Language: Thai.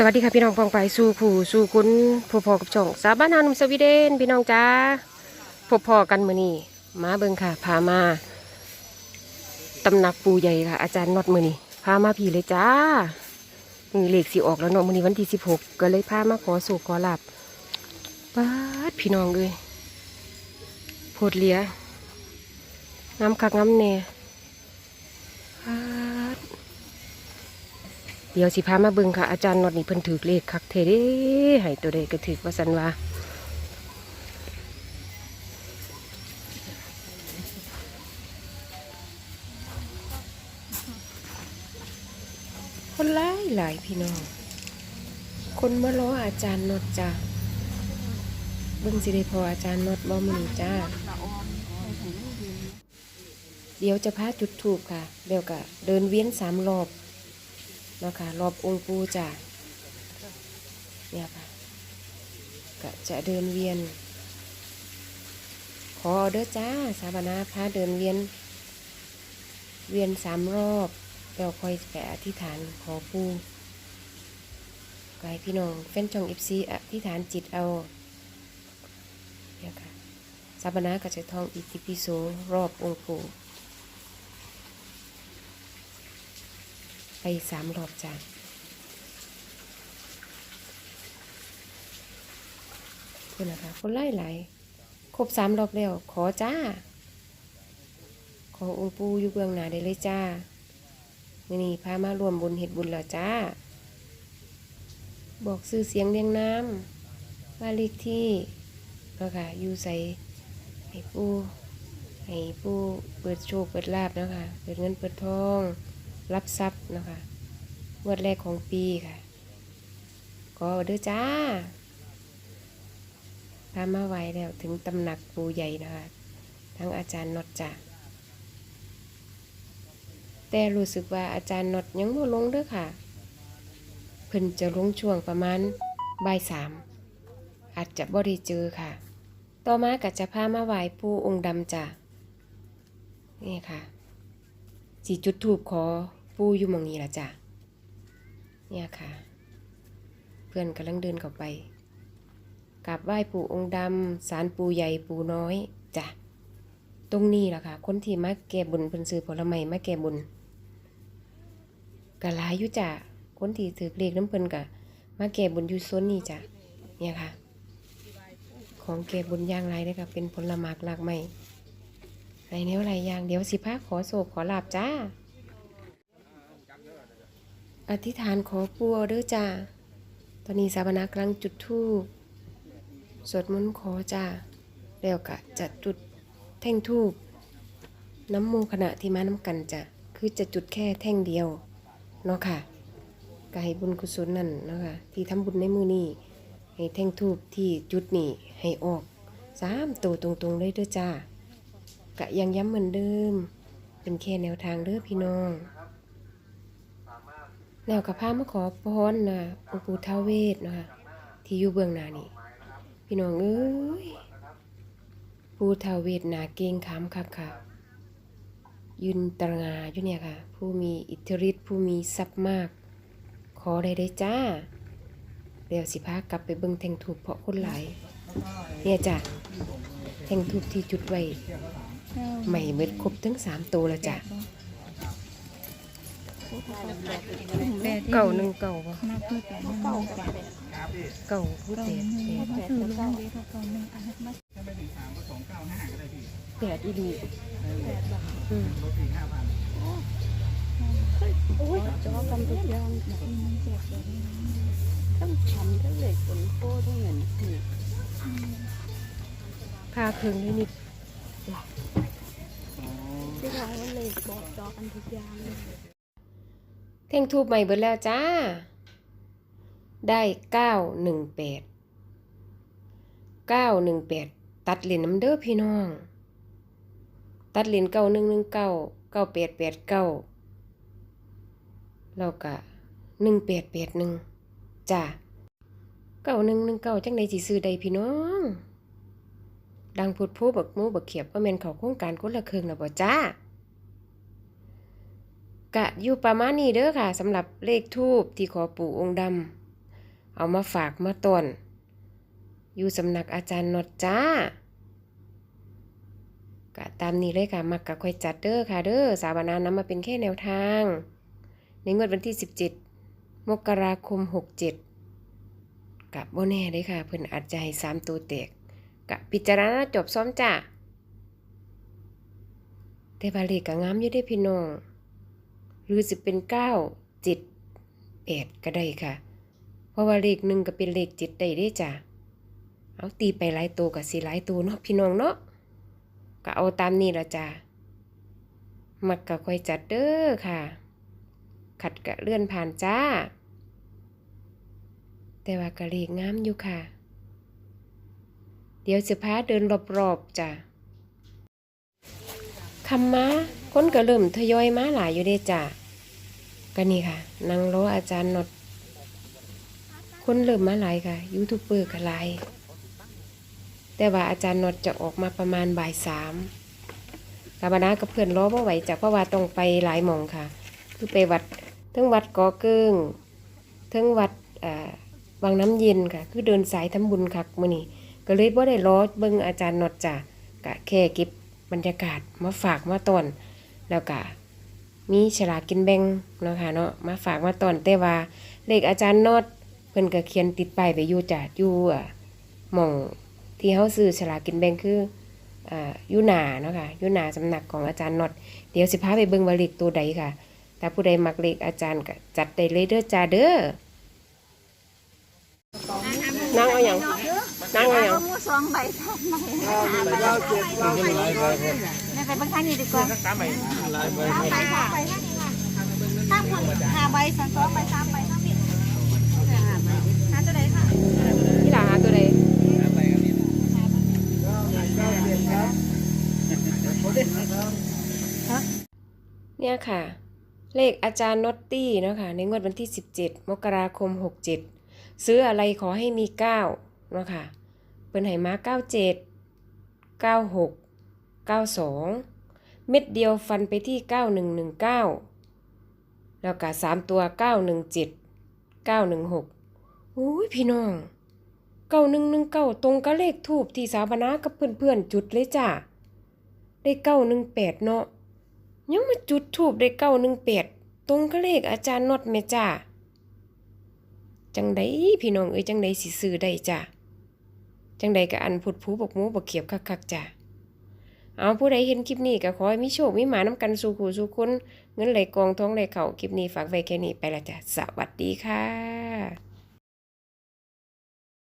สวัสดีค่ะพี่น้องปองไปสู่ผู้สู่คุณผู้พอกับช่องสาบ้านานุมสวีเดนพี่น้องจ้าพบพอกันมือนี้มาเบิ่งค่ะ พามาตำหนักปูใหญ่ค่ะ อาจารย์น็อตมือนี้พามาพี่เลยจ้ามือเลขสีออกแล้วเนาะมือนี้วันที่สิบหกก็เลยพามาขอสู่ขอหลับป้าดพี่น้องเลยโพดเลียน้ำคักน้ำแน่ป๊าด เดี๋ยวสิพามาเบิ่งค่ะ อาจารย์นอดนี่เพิ่นถือเลขคักเทเด้ให้ตัวใดก็ถือว่าสันว่าคนหลายหลายพี่น้อง คนมาล้ออาจารย์นอดจ้าเบิ่งสิได้พออาจารย์นอดบ่มือจ้า เดี๋ยวจะพาจุดถูกค่ะ เดี๋ยวก็เดินเวียนสามรอบ เนาะค่ะ รอบองค์ปูจ้ะเนี่ยค่ะก็จะเดินเวียน ขอเด้อจ้า สาบานาพาเดินเวียน เวียนสามรอบแล้วคอยไปอธิษฐานขอปูไกลพี่น้องแฟนช่องอิฟซีอธิษฐานจิตเอาเนี่ยค่ะสาบานาก็จะท่องอิติปิโสรอบองค์ปู ไปสามรอบจ้ะคุณนะคะคนไล่ไหลครบสามรอบแล้ว ขอจ้า ขอองค์ปูอยู่เบื้องหน้าได้เลยจ้ามื่อนี้พามารวมบุญเห็ดบุญแล้วจ้า บอกซื้อเสียงเรียงน้ำว่าเลขที่แล้วค่ะอยู่ใส่ให้ปูให้ปูเปิดโชคเปิดลาบนะคะ เปิดเงินเปิดทอง รับทรัพย์นะคะงวดแรกของปีค่ะ ก็เด้อจ้าพามาไว้แล้วถึงตำหนักปูใหญ่นะคะ ทั้งอาจารย์น็อตจ้ะแต่รู้สึกว่าอาจารย์น็อตยังไม่ลงเด้อค่ะ เพิ่นจะลงช่วงประมาณบ่ายสามอาจจะบ่ได้เจอค่ะ ต่อมาก็จะพามาไหว้ปูองค์ดำจ้ะนี่ค่ะสีจุดถูกขอ ปูอยู่มองนี้ละจ้ะ เนี่ยค่ะ เพื่อนกำลังเดินเข้าไปกราบไหว้ปู่องค์ดำสารปูใหญ่ปูน้อยจ้ะ ตรงนี้ล่ะค่ะ คนที่มาแก้บุญเพิ่นซื้อผลไม้มาแก้บุญกะหลายอยู่จ้ะ คนที่ถือเลขน้ำเพิ่นกะมาแก้บุญอยู่ซนนี้จ้ะ เนี่ยค่ะ ของแก้บุญย่างไรเลยค่ะเป็นผลไม้หลากไม้ไรแนวไรอย่างเดี๋ยวสิพาขอโศกขอลาบจ้า อธิษฐานขอปัวเด้อจ้า ตอนนี้สาบนากำลังจุดธูปสวดมนต์ขอจ้าแล้วก็จะจุดแท่งทูบน้ำมูขณะที่มาน้ำกันจ้ะคือจะจุดแค่แท่งเดียวเนาะค่ะกายบุญกุศลนั่นเนาะค่ะที่ทำบุญในมือนี้ให้แท่งทูบที่จุดนี้ให้ออกสามตัวตรงๆเลยเด้อจ้ากะยังย้ำเหมือนเดิม เป็นแค่แนวทางเด้อพี่น้อง แล้วกับพามาขอพรนะองค์ปู่ท้าวเวสนะคะที่อยู่เบื้องหน้านี่พี่น้องเอ้ยปู่ท้าวเวสหนาเก่งขามคักค่ะ ยืนตรงาอยู่เนี่ยค่ะ ผู้มีอิทธิฤทธิ์ผู้มีทรัพย์มาก ขอได้ได้จ้าเดี๋ยวสิพากลับไปเบิ่งแทงถูกเพราะคนหลายเนี่ยจ้ะแทงถูกที่จุดไว้ใหม่เม็ดครบทั้งสามตัวแล้วจ้ะ เก่าหนึ่งเก่าปะนับเพื่อแปดหนึ่งเก่าแปดเก่าผู้เก่าเตะหนึ่งก็คือลุงเดียวเก่าหนึ่งอันนั้าแปดอีดีแปดบาทอืมโอ้ยจอกันทุกอย่างมันเจ็บเลยทั้งทำทั้งเหล็กฝนโค้ทั้งเงินพาคืองนิดนิดที่เราว่าเลยบอกจอกันทุกอย่างเลย แท่งทูบใหม่เบิดแล้วจ้า ได้เก้าหนึ่งแปดเก้าหนึ่งแปดตัดเหรียญน้ำเด้อพี่น้อง ตัดเหรียญเก้าหนึ่งหนึ่งเก้าเก้าแปดแปดเก้าแล้วก็หนึ่งแปดแปดหนึ่งจ้าเก้าหนึ่งหนึ่งเก้าจังใดสิซื้อใดพี่น้อง ดังพูดพูบักมูบักเขียบว่าแม่นเขาโครงการคนละครึ่งนะบ่จ้า กะอยู่ประมาณนี้เด้อค่ะสำหรับเลขทูบที่ขอปู่องค์ดำเอามาฝากมาต้นอยู่สำนักอาจารย์นดจ้ากะตามนี้เลยค่ะ มักกะค่อยจัดเด้อค่ะ เด้อสาบานานำมาเป็นแค่แนวทาง ในงวดวันที่ 17 มกราคม 67 กับโบแน่เลยค่ะ เพิ่นอาจจะให้สามตัวแตกกะพิจารณาจบซ้อมจ้าแต่บาลขก็งามอยู่ได้พี่น้อง หรือจะเป็นเก้าจ็ดแปดก็ได้ค่ะ เพราะว่าเลขหนึ่งก็เป็นเลขจ็ดได้เด้จ้ะเอาตีไปหลายตัวกับสีหลายตัวเนาะพี่น้องเนาะก็เอาตามนี้ละจ้ะมักก็ค่อยจัดเด้อค่ะ ขัดกะเลื่อนผ่านจ้า แต่ว่ากะเลขงามอยู่ค่ะ เดี๋ยวสิพาเดินรอบๆจ้ะคำมา คนก็เริ่มทยอยมาหลายอยู่เด้จ้ะก็นี่ค่ะนั่งรออาจารย์นดคนเริ่มมาหลายค่ะยูทูบเบอร์ก็หลายแต่ว่าอาจารย์นดจะออกมาประมาณบ่ายสามกาบนากับเพื่อนรอบ่ไหวจ้ะเพราะว่าต้องไปหลายหมองค่ะ คือไปวัดทั้งวัดกอเกิงทั้งวัดวังน้ำเย็นค่ะ คือเดินสายทำบุญคักมื้อนี้ก็เลยบ่ได้รอเบิ่งอาจารย์นอดจ้ะกะแค่เก็บบรรยากาศมาฝากมาตอน แล้วก็มีฉลากกินแบ่งเนาะค่ะเนาะมาฝากมาตอนแต่ว่าเลขอาจารย์นอดเพิ่นก็เขียนติดป้ายไปอยู่จ้ะอยู่อะหม่องที่เฮาซื้อฉลากกินแบ่งคืออ่าอยู่หน้าเนาะค่ะอยู่หน้าสำนักของอาจารย์นอดเดี๋ยวสิพาไปเบิ่งว่าเลขตัวใดค่ะถ้าผู้ใดมักเลขอาจารย์ก็จัดได้เลยเด้อจ้าเด้อนั่งเอาหยังนั่งเอาหยังมือสองใบสามใบ ไปบิ่งท่านนี้ดีกว่าสามใบสามใบค่ะถ้าคนห้าใบสองใบสามใบสามผิดหาตัวไหนค่ะพี่หลาหาตัวใดเนี่ยค่ะ เลขอาจารย์นอตตี้เนาะค่ะในงวดวันที่ 17 มกราคม 67 ซื้ออะไรขอให้มี 9 เนาะค่ะ เปิ้นให้มา 97 96 92 เม็ดเดียวฟันไปที่ 9119 แล้วก็3ตัว 917 916อุ้ยพี่น้องเก้าหนึ่งหนึ่งเก้าตรงกับเลขทูบที่สาบนากับเพื่อนๆ จุดเลยจ้ะได้เก้าหนึ่งแปดเนาะยังมาจุดทูบได้เก้าหนึ่งแปดตรงกับเลขอาจารย์นอดแม่จ้าจังใดพี่น้องเอ้ยจังใดสิซื้อได้จ้ะจังใดก็อันพุดผูบกมูบกเขียบคักๆจ้ะ เอาผู้ใดเห็นคลิปนี้ก็ขอให้มีโชคมีหมาน้ำกันสู่ขู่สู่คนเงินไหลกองท้องไหลเข่าคลิปนี้ฝากไว้แค่นี้ไปละจ้ะสวัสดีค่ะ